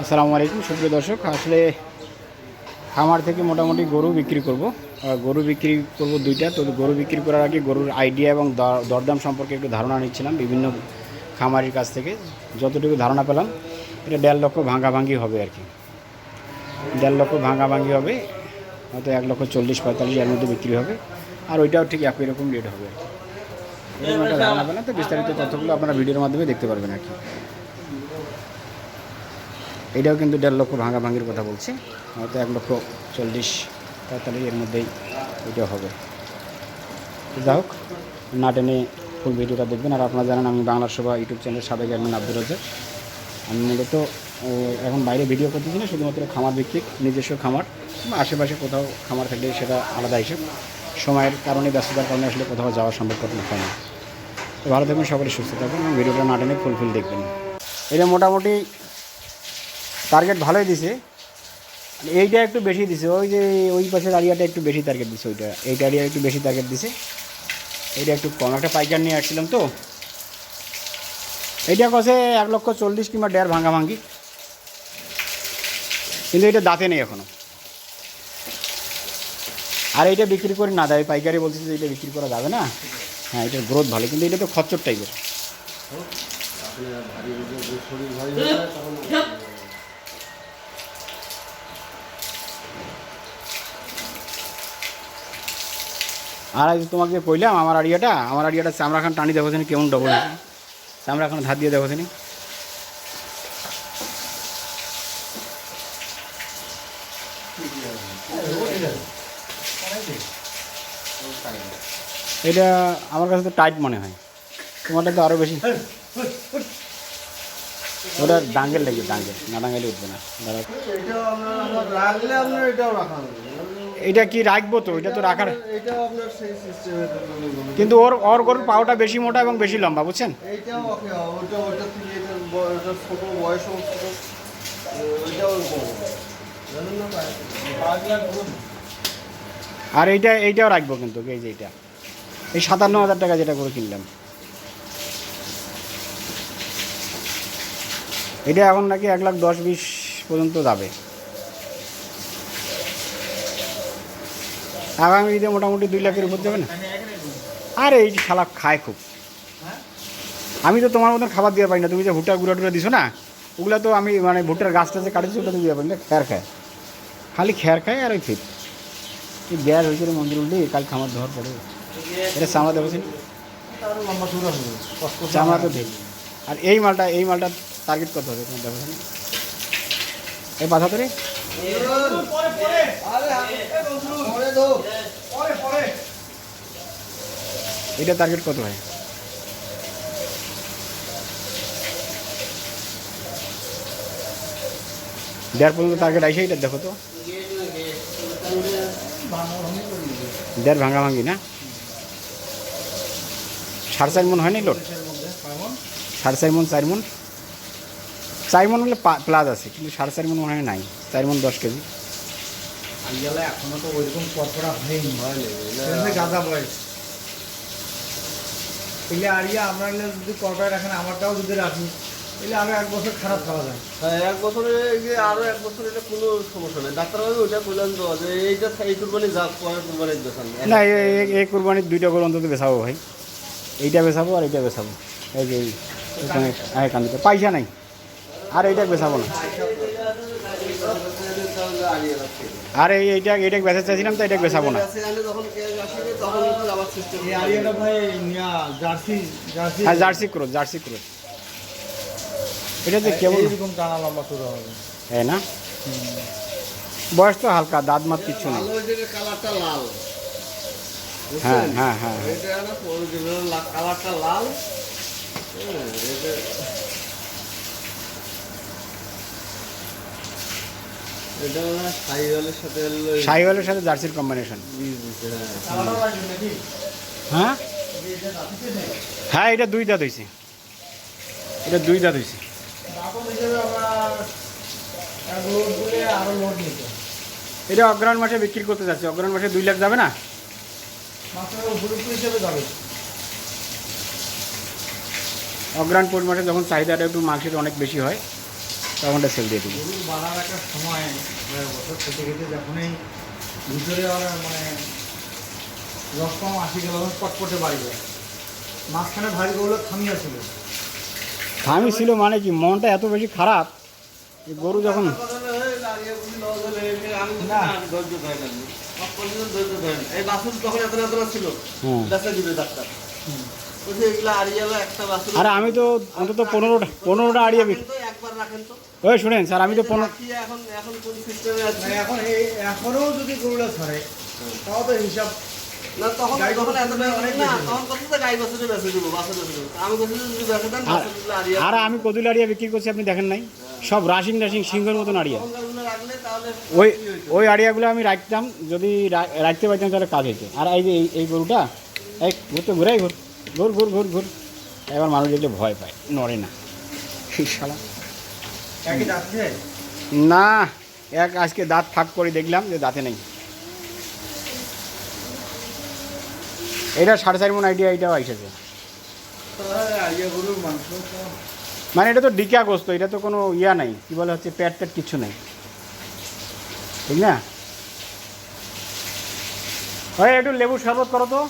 আসসালামু আলাইকুম, সুপ্রিয় দর্শক। আসলে খামার থেকে মোটামুটি গরু বিক্রি করব। গরু বিক্রি করব দুইটা। তো গরু বিক্রি করার আগে গরুর আইডিয়া এবং দর- দরদাম সম্পর্কে একটু ধারণা নিচ্ছিলাম বিভিন্ন খামারির কাছ থেকে। যতটুকু ধারণা পেলাম, এটা দেড় লক্ষ ভাঙ্গাভাঙ্গি হবে আর কি। দেড় লক্ষ ভাঙাভাঙি হবে, হয়তো এক লক্ষ চল্লিশ, পঁয়তাল্লিশ এর মধ্যে বিক্রি হবে। আর ওইটাও ঠিক একই রকম রেট হবে। আর কি ধারণা পেলাম, তো বিস্তারিত তথ্যগুলো আপনারা ভিডিওর মাধ্যমে দেখতে পারবেন আর কি। এটাও কিন্তু দেড় লক্ষ ভাঙা ভাঙির কথা বলছে। হয়তো এক লক্ষ চল্লিশ পঁয়তাল্লিশ এর মধ্যেই এটা হবে। যাই হোক, না টেনে ফুল ভিডিওটা দেখবেন। আর আপনারা জানেন আমি বাংলা সভা ইউটিউব চ্যানেল সাবেক একজন আব্দুল রাজ্জাক। আমি মূলত এখন বাইরে ভিডিও করতেছি না, শুধুমাত্র খামার ভিত্তিক নিজস্ব খামার আশেপাশে কোথাও খামার থাকলে সেটা আলাদা হিসেব। সময়ের কারণে ব্যস্ততার কারণে আসলে কোথাও যাওয়া সম্ভব হয় না। তো ভালো থাকবেন, সকলে সুস্থ থাকবেন ভিডিওটা না টেনে ফুল ফুল দেখবেন। এটা মোটামুটি টার্গেট ভালোই দিছে। এইটা একটু বেশি দিছে। ওই যে ওই পাশের আরিয়াটা একটু বেশি টার্গেট দিছে ওইটা। এইটা আরিয়া একটু বেশি টার্গেট দিছে। এইটা একটু কম। একটা পাইকার নিয়ে আসছিলাম তো। এইটা কষে এক লক্ষ চল্লিশ কিংবা দেড় ভাঙা ভাঙ্গি কিন্তু এটা দাঁতে নেই এখনও। আর এইটা বিক্রি করে না দেয়। পাইকারি বলছে যে এটা বিক্রি করা যাবে না। হ্যাঁ এটার গ্রোথ ভালো। কিন্তু এটা তো খচ্চর টাইপের আর আজ তোমাকে কইলাম, আমার আড়িয়াটা আমার আড়িয়াটা চামড়া খান টানি দেখো কেমন ডবল চামড়া খান ধার দিয়ে দেখো এটা আমার কাছে তো টাইট মনে হয়। তোমারটা তো আরও বেশি। ওটা ডাঙ্গেল লাগবে ডাঙ্গেল না ডাঙ্গেলে উঠবে না। দাঁড়াও। এটা কি রাখব তো? এটা তো রাখার এটাও আপনার সেই সিস্টেমের কিন্তু ওর ওর গরুর পাওটা বেশি মোটা এবং বেশি লম্বা বুঝছেন? এইটাও ওকে ওটা ওটা থেকে এটা ব- এটা ছোটো বয়সও ওইটাও জানেন না ভাই? আর এইটা এইটাও রাখব কিন্তু এই যে এইটা। এই সাতান্ন হাজার টাকা যেটা করে কিনলাম। এটা এখন নাকি এক লাখ দশ বিশ পর্যন্ত যাবে। আগামী ঈদে মোটামুটি দুই লাখের উপর যাবে না? আরে, এই শালা খায় খুব। আমি তো তোমার মতন খাবার দিয়ে পারি না। তুমি যে ভুট্টা গুঁড়া টুড়া দিছো না, ওগুলো তো আমি মানে ভুট্টার গাছটা যে কাটেছি, ওটা দিয়ে পারি না খ্যার খায়। খালি খ্যার খায় আর ওই ফিট। এই গ্যাস রে মন্দির উঠলে কাল খামার ধোয়ার পরে। এটা হবে কষ্ট চামড়া তো ঠিক আর এই মালটা এই মালটা টার্গেট করতে হবে? তোমার দেখেছেন এই বাধা তো আরে এটা টার্গেট কত হয় দেড় পর্যন্ত টার্গেট আইসে এটা, দেখো তো। দেড় ভাঙা ভাঙি না? সাড়ে চার মন হয়নি লোড? সাড়ে চার মন চার মন? চার মন হলে প্লাস আছে কিন্তু সাড়ে চার মন মনে হয় নাই চার মন দশ কেজি এখনও তো ওইরকম হয়নি গাঁদা বয়স এলে আরিয়া আমরা যদি কটায় রাখেন আমারটাও যদি রাখি এলে এক বছর খারাপ খাওয়া যায় হ্যাঁ এক বছরে যে আরও এক বছর এটা কোনো সমস্যা নেই ডাক্তারবাবু ওইটা বললেন তো যে এইটা এই কুরবানি যা পরের না এই কোরবানির দুইটা করে অন্তত বেচাবো ভাই এইটা বেচাবো আর এইটা বেচাবো এই যে কান্দিতে পয়সা নাই আর এইটা বেচাবো না আর এই এইটা এইটা বেচা চাইছিলাম তো এটা বেচাবো না। হ্যাঁ জার্সি ক্রোজ জার্সি ক্রোজ এটা যে কেমন টানা লম্বা শুরু হবে হ্যাঁ না? বয়স তো হালকা, দাঁত মাত কালারটা লাল হ্যাঁ হ্যাঁ হ্যাঁ হ্যাঁ। এটা না অরিজিনাল কালারটা লাল। এটা সাইওয়ালের সাথে জার্সির কম্বিনেশন হ্যাঁ। হ্যাঁ এটা দুই দাঁত হয়েছে এটা দুই দাঁত হয়েছে এটা অগ্রহণ মাসে বিক্রি করতে যাচ্ছে। অগ্রহণ মাসে দুই লাখ যাবে না? অগ্রহণ পৌষ মাসে যখন চাহিদাটা একটু মাংসের অনেক বেশি হয় তখনটা সেল দিয়ে দিবি। গরুর বাড়ার একটা সময় হয়ে বছর খেতে খেতে যখনই ভিতরে ওরা মানে রস কম আসি গেল পটপটে বাড়ি যায়। মাঝখানে ভারী গরুগুলো থামিয়া ছিল। আমি ছিল মানে কি? মনটা এত বেশি খারাপ যে গরু যখন। এই বাছুর তখন এত এত ছিল। হুম। বেচা দিবে ডাক্তার। আর আমি তো অন্তত পনেরোটা পনেরোটা আড়িয়ে বিক রাখেন তো, একবার রাখেন তো। ওই শুনেন স্যার আমি তো পনেরো এখন এখন কোন সিস্টেমে আছে? এখন এই এখনও যদি গরুটা ছাড়ে তাও তো হিসাব আর- আমি কদুল আড়িয়া বিক্রি করছি আপনি দেখেন নাই। সব রাশিং রাশিং সিংহের মতন আড়িয়া। ওই? ওই আড়িয়াগুলো আমি রাখতাম যদি রাখতে পারতাম তাহলে কাজ হইতো। আর এই যে এই- এই গরুটা এই ঘুরতে ঘুরাই ঘুর ঘুর ঘুর ঘুর ঘুর। এবার মানুষ দেখলে ভয় পায় নড়ে না। শালা। না এক আজকে দাঁত ফাঁক করে দেখলাম যে দাঁতে নেই। এটা সাড়ে চার মন আইডিয়া এটাও তো মানে এটা তো ডিকা গোস্ত এটা তো কোনো ইয়া নাই কি বলে হচ্ছে পেট টেট কিছু নেই। ঠিক না? ওই একটু লেবু শরবত করো তো।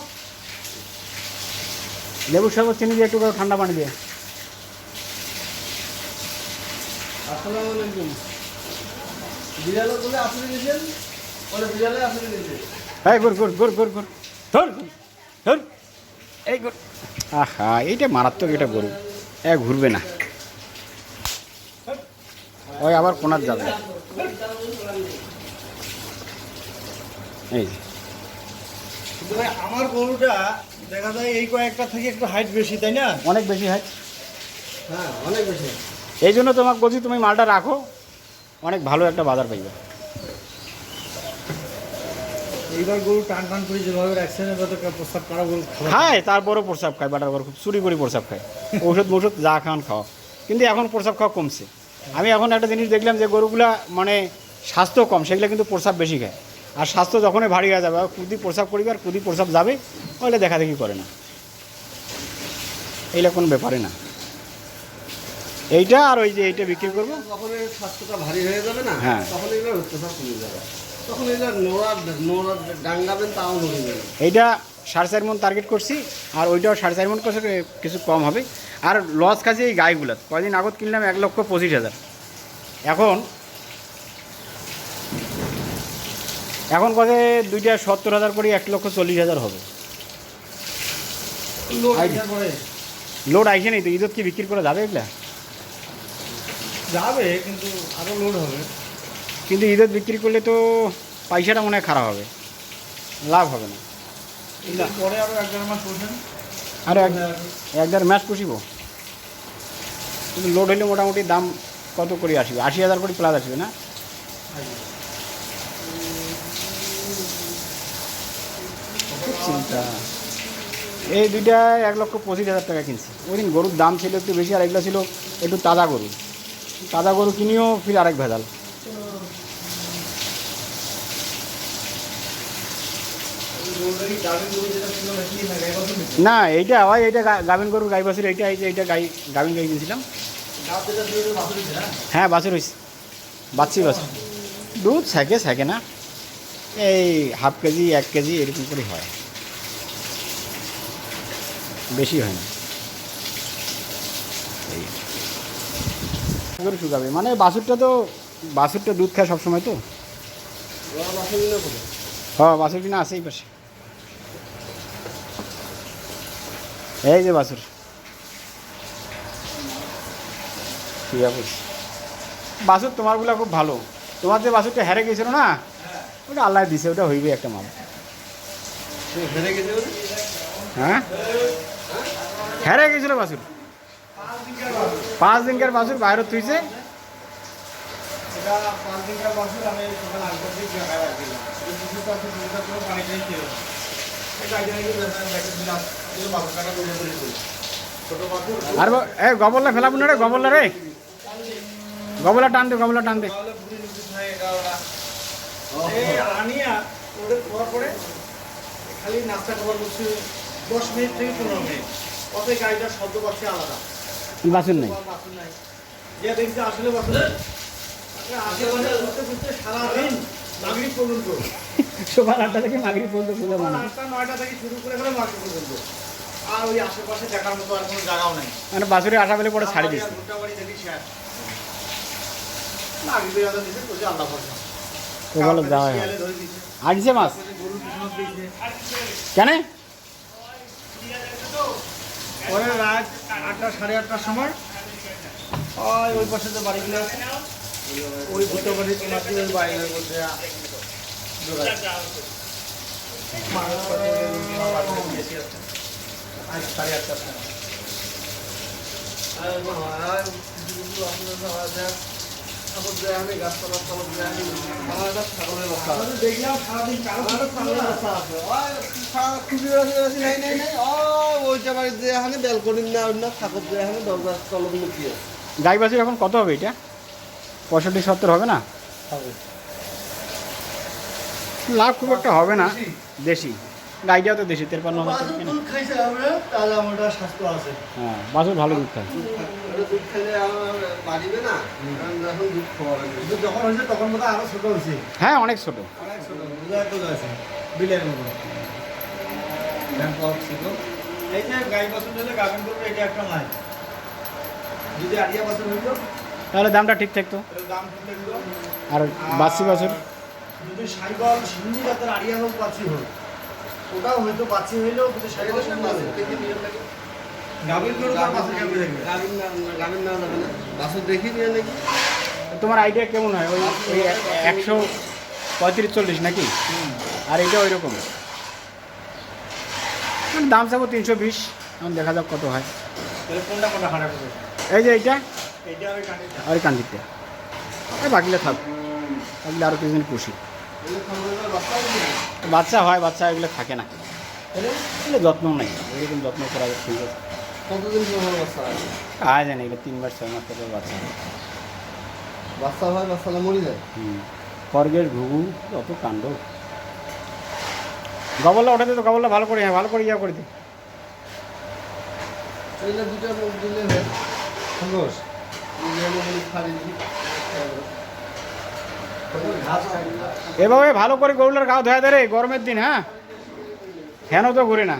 লেবু শরবত চিনি দিয়ে একটু করে ঠান্ডা পানি দিয়ে। আসসালামু আলাইকুম। বিড়ালে বলে আসলে গেছেন বলে বিড়ালে আসলে গেছে এই ঘুর ঘুর ঘুর ঘুর ঘুর ধর ধর। এই ঘুর আহা এইটা মারাত্মক এটা গরু। এ ঘুরবে না। ওই আবার কোনার যাবে। এই যে। আমার গরুটা দেখা যায় এই কয়েকটা থেকে একটু হাইট বেশি তাই না? অনেক বেশি হয় হ্যাঁ অনেক বেশি এই জন্য তোমাকে বলছি তুমি মালটা রাখো। অনেক ভালো একটা বাজার পাইবে। এইবার গরু টান টান করে যেভাবে রাখছেন এবার তো প্রস্তাব করা গরু খাওয়া খায় তারপরও প্রসাব খায় বাটার খুব চুরি করে প্রসাব খায়। ওষুধ মৌষুধ যা খাওয়ান খাওয়া কিন্তু এখন প্রসাব খাওয়া কমছে। আমি এখন একটা জিনিস দেখলাম যে গরুগুলা মানে স্বাস্থ্য কম সেগুলো কিন্তু প্রসাব বেশি খায়। আর স্বাস্থ্য যখনই ভারী হয়ে যাবে কুদি প্রসাব করবে আর কুদি প্রসাব যাবে ওইটা দেখা দেখি করে না। এইটা কোনো ব্যাপারে না। এইটা আর ওই যে এইটা বিক্রি করব। এর স্বাস্থ্যটা ভারী হয়ে যাবে না হ্যাঁ। তখন এগুলো অত্যাচার কমে যাবে। তখন এগুলো নোড়া নোড়া ডাঙ্গাবেন তাও নড়ে যাবে। এইটা সাড়ে চার মন টার্গেট করছি আর ওইটাও সাড়ে চার মন করছে কিছু কম হবে। আর লস খাচ্ছে এই গাইগুলো কয়দিন আগত কিনলাম এক লক্ষ পঁচিশ হাজার। এখন এখন কত দুইটা সত্তর হাজার করে এক লক্ষ চল্লিশ হাজার হবে। লোড আইসে নেই তো ঈদত কি বিক্রি করে যাবে এগুলা? যাবে কিন্তু আরও লোড হবে। কিন্তু ঈদত বিক্রি করলে তো পয়সাটা মনে হয় খারাপ হবে। লাভ হবে না। পরে আরও এক দেড় মাস বসেন। আর এক এক দেড় ম্যাচ পুষিব। কিন্তু লোড হলে মোটামুটি দাম কত করে আসবে? আশি হাজার করে প্লাস আসবে না? এই দুইটা এক লক্ষ পঁচিশ হাজার টাকা কিনছি। ওই দিন গরুর দাম ছিল একটু বেশি, আর এগুলো ছিল একটু তাজা গরু। তাজা গরু কিনিও, ফির আরেক ভেজাল। না, এইটা হয়, এইটা গাভিন গরুর গাই বাছুর, এইটা এই যে, এইটা গাই গাভিন গাই কিনছিলাম। হ্যাঁ বাছুর হয়েছে বাচ্চি বাছুর। দুধ থাকে থাকে না। এই হাফ কেজি, এক কেজি, এরকম করে হয়। বেশি হয় না। এই। করে শুকাবে। মানে বাছুরটা তো বাছুরটা দুধ খায় সবসময় তো। হ্যাঁ বাছুর কিনা আছে এই পাশে। এই যে বাছুর। ঠিক আছে বাছুর তোমারগুলো খুব ভালো। তোমার যে বাছুরটা হেরে গেছিল না ওটা আল্লাহ দিছে ওটা হইবে একটা মাল? হ্যাঁ? হেরে গেছিল বাছুর। পাঁচ দিনকার বাছুর বাইরে তুইছে। আর এ গবল্লা ফেলাবো না রে গবল্লা রে। গবলা টান দে গবলা টান দে। খালি নাস্তা খাবার করছে দশ মিনিট থেকে পনেরো মিনিট। অতএব গাড়িটা শব্দ পাচ্ছে আলাদা। নেই। নাই। যে দেখছি আসলে বাসন পর্যন্ত। সকাল আটটা থেকে মাগরি পর্যন্ত মানে আটটা নয়টা থেকে শুরু করে গেলে মাগরিব পর্যন্ত। আর ওই আশেপাশে দেখার মতো আর কোনো জায়গাও নেই। মানে বাছুরে আসা পেলে পরে ছাড়ি দিচ্ছে বাড়ি দেখি শেষ দিছে তো আল্লাহ ভরসা। তো বলো যাওয়া মাছ? কেন? পরে রাত আটটা, সাড়ে আটটার সময়, ওই ওই পাশে তো বাড়িগুলো আছে ওই ভূতের বাড়ি তোমার ওই বেশি আছে। আজ সাড়ে আটটার সময় দিয়ে এখানে কত হবে এটা? পঁয়ষট্টি সত্তর হবে না? লাভ খুব একটা হবে না। দেশি? গাইটাও তো দেশি তেরপান্ন হ্যাঁ বাছুর ভালো দুধ খায়। ওটা দুধ খেলে আমার বাড়িবে না এখন দুধ খাওয়াবে না। যখন হয়েছে তখন বোধ আরও ছোট হয়েছে। হ্যাঁ অনেক ছোট। অনেক ছোট। বুঝা তো আছে বিলের মতো। ছিল। এই যে গাই বাছুর হলে গাভিন করবে এটা একটা নাই যদি বাছুর হইতো তাহলে দামটা ঠিক থাকতো। দাম ঠিক থাকতো আর বাসি বাছুর যদি সাইবল সিন্ধি জাতের আরিয়া হোক বাছি হোক ওটাও হয়তো বাছি হইলেও কিন্তু সাইবল সিন্ধি আছে। গাভিন গরু তার বাছুর কেমন দেখবে। গাভীর না গাভীর না যাবে না? বাসুর দেখি নিয়ে নাকি তোমার আইডিয়া কেমন হয়? ওই ওই একশো পঁয়ত্রিশ চল্লিশ নাকি? আর এটা ওই রকম। মানে দাম চাবো তিনশো বিশ। এখন দেখা যাক কত হয়। এই যে এইটা? আর এই এই বাকিটা থাক। বাকিলে আরও কিছুদিন খুশি এগুলো বাচ্চা বাচ্চা হয় বাচ্চা এগুলো থাকে না। এগুলো যত্ন নেই। এরকম যত্ন করা ঠিক আছে। কতদিন সময় বাচ্চা হয় আয় জানি এগুলো তিন মাস ছয় মাস থেকে বাচ্চা। হয় বাচ্চা হয় বাচ্চাটা মরে যায়? হুম। খরগের ঘুঘু অত কাণ্ড। গবল্লা ওঠাতে তো গবল্লা ভালো করে হ্যাঁ ভালো করে ইয়া করে এইটা দুটা মুখ দিলে হয়। খাই এভাবে ভালো করে গরুলার গা ধোয়া দেয় রে গরমের দিন হ্যাঁ? ফ্যানও তো ঘুরে না।